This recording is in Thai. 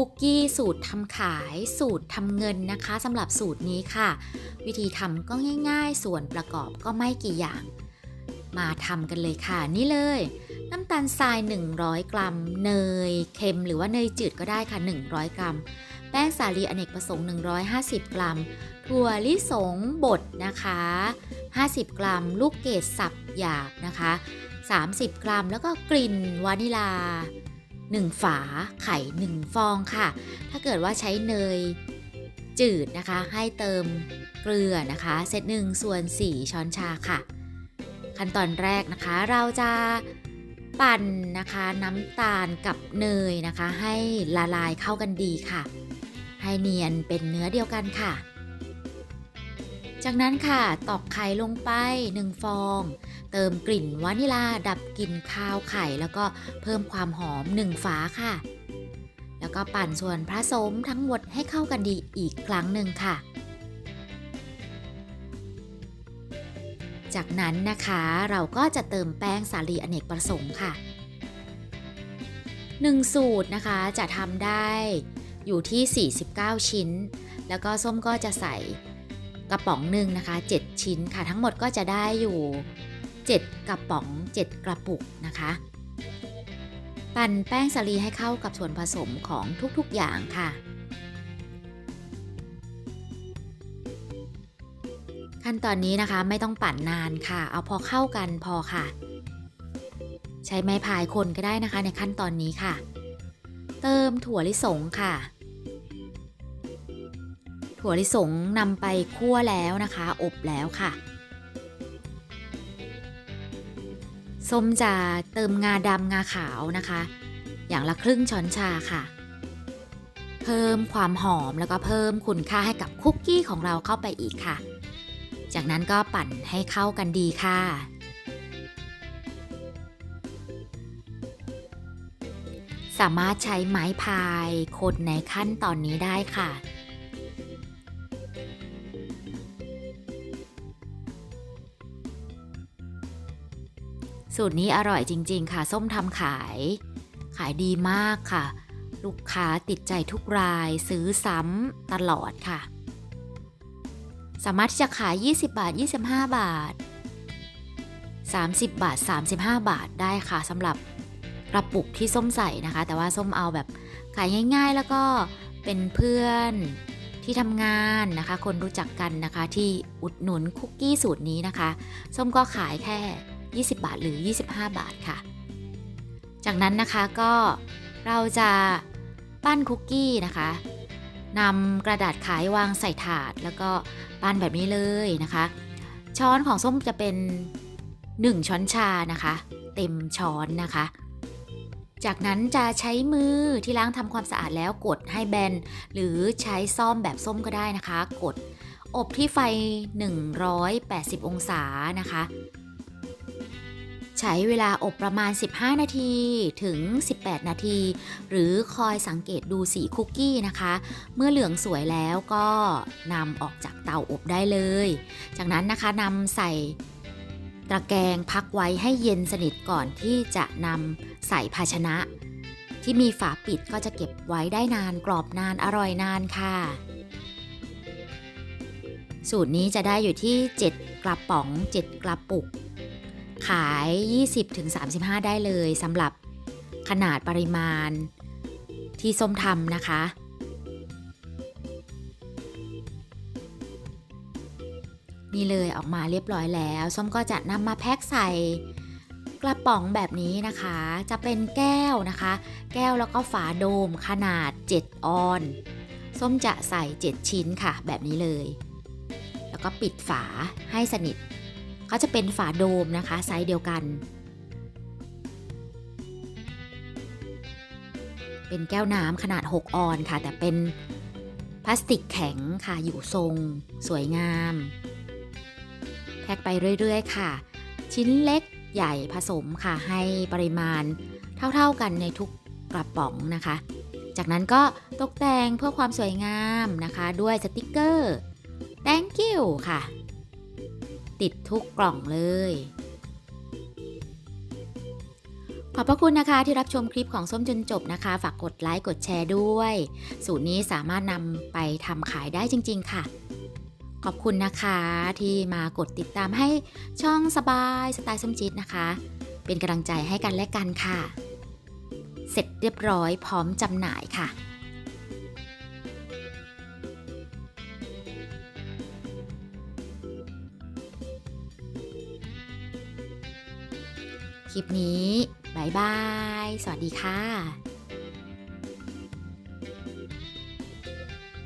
คุกกี้สูตรทำขายสูตรทำเงินนะคะสำหรับสูตรนี้ค่ะ วิธีทำก็ง่ายๆ ส่วนประกอบก็ไม่กี่อย่าง มาทำกันเลยค่ะ นี่เลย น้ำตาลทราย 100 กรัม เนยเค็มหรือว่าเนยจืดก็ได้ค่ะ 100 กรัม แป้งสาลีอเนกประสงค์ 150 กรัม ถั่วลิสงบดนะคะ 50 กรัม ลูกเกดสับหยาบนะคะ 30 กรัม แล้วก็กลิ่นวานิลา 1 ฝาไข่ 1 ฟองค่ะ ถ้าเกิดว่าใช้เนยจืดนะคะ ให้เติมเกลือนะคะ เซตหนึ่งส่วน 4 ช้อนชาค่ะ ขั้นตอนแรกนะคะ เราจะปั่นนะคะน้ำตาลกับเนยนะคะ ให้ละลายเข้ากันดีค่ะ ให้เนียนเป็นเนื้อเดียวกันค่ะ จากนั้นค่ะตอกไข่ลงไป 1 ฟอง เติมกลิ่นวานิลาดับกลิ่นคาวไข่ แล้วก็เพิ่มความหอม 1 ฝาค่ะ แล้วก็ปั่นส่วนผสมทั้งหมดให้เข้ากันดีอีกครั้งหนึ่งค่ะ จากนั้นนะคะเราก็จะเติมแป้งสาลีอเนกประสงค์ค่ะ 1 สูตรนะคะจะทำได้อยู่ที่ 49 ชิ้น แล้วก็ส้มก็จะใส่ กระป๋องหนึ่งนะคะ 7 ชิ้นค่ะ ทั้งหมดก็จะได้อยู่ 7 กระป๋อง 7 กระปุกนะคะ ปั่นแป้งสาลีให้เข้ากับส่วนผสมของทุกๆอย่างค่ะ ขั้นตอนนี้นะคะไม่ต้องปั่นนานค่ะ เอาพอเข้ากันพอค่ะ ใช้ไม้พายคนก็ได้นะคะในขั้นตอนนี้ค่ะ เติมถั่วลิสงค่ะ ถั่วลิสงนำไปคั่วแล้วนะคะ อบแล้วค่ะ ส้มจะเติมงาดำงาขาวนะคะ อย่างละครึ่งช้อนชาค่ะ เพิ่มความหอมแล้วก็เพิ่มคุณค่าให้กับคุกกี้ของเราเข้าไปอีกค่ะ จากนั้นก็ปั่นให้เข้ากันดีค่ะสามารถใช้ไม้พายคนในขั้นตอนนี้ได้ค่ะ สูตรนี้อร่อยจริง ๆ ค่ะ ส้มทำขาย ขายดีมากค่ะ ลูกค้าติดใจทุกรายซื้อซ้ำตลอดค่ะ สามารถที่จะขาย 20 บาท 25 บาท 30 บาท 35 บาทได้ค่ะสำหรับกระปุกที่ส้มใส่นะคะ แต่ว่าส้มเอาแบบขายง่าย ๆ แล้วก็เป็นเพื่อนที่ทำงานนะคะ คนรู้จักกันนะคะที่อุดหนุนคุกกี้สูตรนี้นะคะ ส้มก็ขายแค่ 20 บาทหรือ 25 บาทค่ะ จากนั้นนะคะก็เราจะปั้นคุกกี้นะคะนำกระดาษขายวางใส่ถาด แล้วก็ปั้นแบบนี้เลยนะคะ ช้อนของส้มจะเป็น 1 ช้อนชานะคะ เต็มช้อนนะคะ จากนั้นจะใช้มือที่ล้างทำความสะอาดแล้วกดให้แบน หรือใช้ซ่อมแบบส้มก็ได้นะคะ กดอบที่ไฟ 180 องศานะคะ ใช้เวลาอบประมาณ 15 นาทีถึง 18 นาที หรือคอยสังเกตดูสีคุกกี้นะคะ เมื่อเหลืองสวยแล้วก็นำออกจากเตาอบได้เลย จากนั้นนะคะนำใส่ตะแกรงพักไว้ให้เย็นสนิทก่อนที่จะนำใส่ภาชนะ ที่มีฝาปิดก็จะเก็บไว้ได้นานกรอบนานอร่อยนานค่ะ สูตรนี้จะได้อยู่ที่ 7 กระป๋อง 7 กระปุก ขาย 20-35 ได้เลยสำหรับขนาดปริมาณที่ส้มทำนะคะ นี่เลยออกมาเรียบร้อยแล้ว ส้มก็จะนำมาแพ็คใส่กระป๋องแบบนี้นะคะ จะเป็นแก้วนะคะ แก้วแล้วก็ฝาโดมขนาด 7 ออน ส้มจะใส่ 7 ชิ้นค่ะ แบบนี้เลย แล้วก็ปิดฝาให้สนิท เขาจะเป็นฝาโดมนะคะไซส์เดียวกัน เป็นแก้วน้ำขนาด 6 ออนค่ะ แต่เป็นพลาสติกแข็งค่ะ อยู่ทรง สวยงาม แพ็คไปเรื่อยๆ ค่ะ ชิ้นเล็กใหญ่ผสมค่ะให้ปริมาณเท่าๆกันในทุกกระป๋องนะคะ จากนั้นก็ตกแต่งเพื่อความสวยงามนะคะ ด้วยสติกเกอร์ thank you ค่ะ ติดทุกกล่องเลย ขอบพระคุณนะคะที่รับชมคลิปของส้มจนจบนะคะ ฝากกดไลค์กดแชร์ด้วย สูตรนี้สามารถนำไปทำขายได้จริง ๆ ค่ะ ขอบคุณนะคะที่มากดติดตามให้ช่องสบายสไตล์ส้มจิตนะคะ เป็นกำลังใจให้กันและกันค่ะ เสร็จเรียบร้อยพร้อมจำหน่ายค่ะ ลิปนี้บายบาย สวัสดีค่ะ